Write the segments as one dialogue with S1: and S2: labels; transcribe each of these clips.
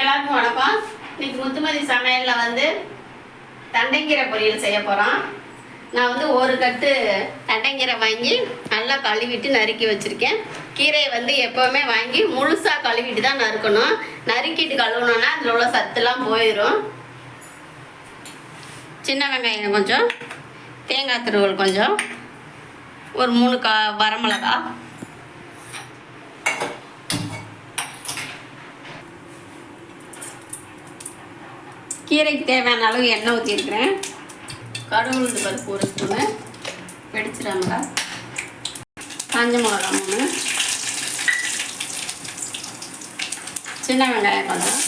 S1: எல்லாருக்கும் வணக்கம். இன்னைக்கு முத்துமதி சமையலில் வந்து தண்டைங்கீரை பொரியல் செய்ய போகிறோம் நான் வந்து ஒரு கட்டு தண்டைங்கீரை வாங்கி நல்லா கழுவிட்டு நறுக்கி வச்சுருக்கேன். கீரையை வந்து எப்போவுமே வாங்கி முழுசாக கழுவிட்டு தான் நறுக்கணும். நறுக்கிட்டு கழுவுனோன்னா அதில் உள்ள சத்துலாம் போயிடும் சின்ன வெங்காயம் கொஞ்சம் தேங்காய் துருவல் கொஞ்சம் ஒரு மூணு கா வரமிளகா. கீரைக்கு தேவையான அளவு எண்ணெய் ஊற்றிருக்கிறேன் கடுகு உளுந்து பருப்பு ஒரு ஸ்பூனு. வெடிச்சிடாங்களா காஞ்ச மிளகா மூணு. சின்ன வெங்காயம் கொஞ்சம்.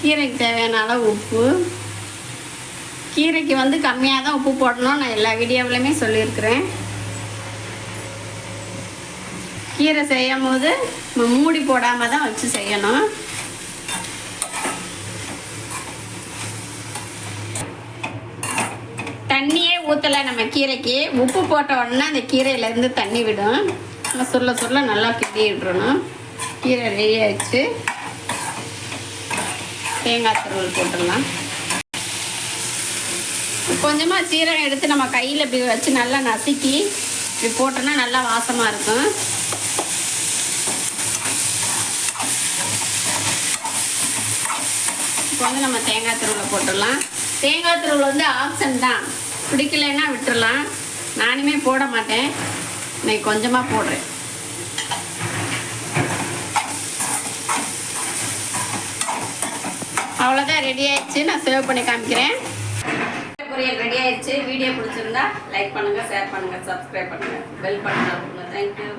S1: கீரைக்கு தேவையான அளவு உப்பு. கீரைக்கு வந்து கம்மியாக தான் உப்பு போடணும் நான் எல்லா வீடியோவிலையுமே சொல்லியிருக்கிறேன். கீரை செய்யும் போது நம்ம மூடி போடாமல் தான் வச்சு செய்யணும். தண்ணியே ஊற்றலை நம்ம கீரைக்கு. உப்பு போட்ட உடனே அந்த கீரையிலேருந்து தண்ணி விடும். நம்ம சொல்ல சொல்ல நல்லா கிண்டி விட்டுறணும் கீரை ரெடி ஆயிடுச்சு. தேங்காய் துருவல் போட்டுடலாம். கொஞ்சமாக சீரகம் எடுத்து நம்ம கையில் இப்படி வச்சு நல்லா நசுக்கி இப்படி போட்டோன்னா நல்லா வாசமாக இருக்கும். இப்போ வந்து நம்ம தேங்காய் துருவலை போட்டுடலாம். தேங்காய் துருவல் வந்து ஆப்ஷன் தான். பிடிக்கலைன்னா விட்டுடலாம் நானுமே போட மாட்டேன். இன்னைக்கு கொஞ்சமாக போடுறேன். அவ்வளோதான் ரெடி ஆயிடுச்சு. நான் சேவ் பண்ணி காமிக்கிறேன். பொரியல் ரெடி ஆயிடுச்சு. வீடியோ பிடிச்சிருந்தா லைக் பண்ணுங்கள் ஷேர் பண்ணுங்கள் சப்ஸ்கிரைப் பண்ணுங்கள் பெல் பண்ணுங்க தேங்க்யூ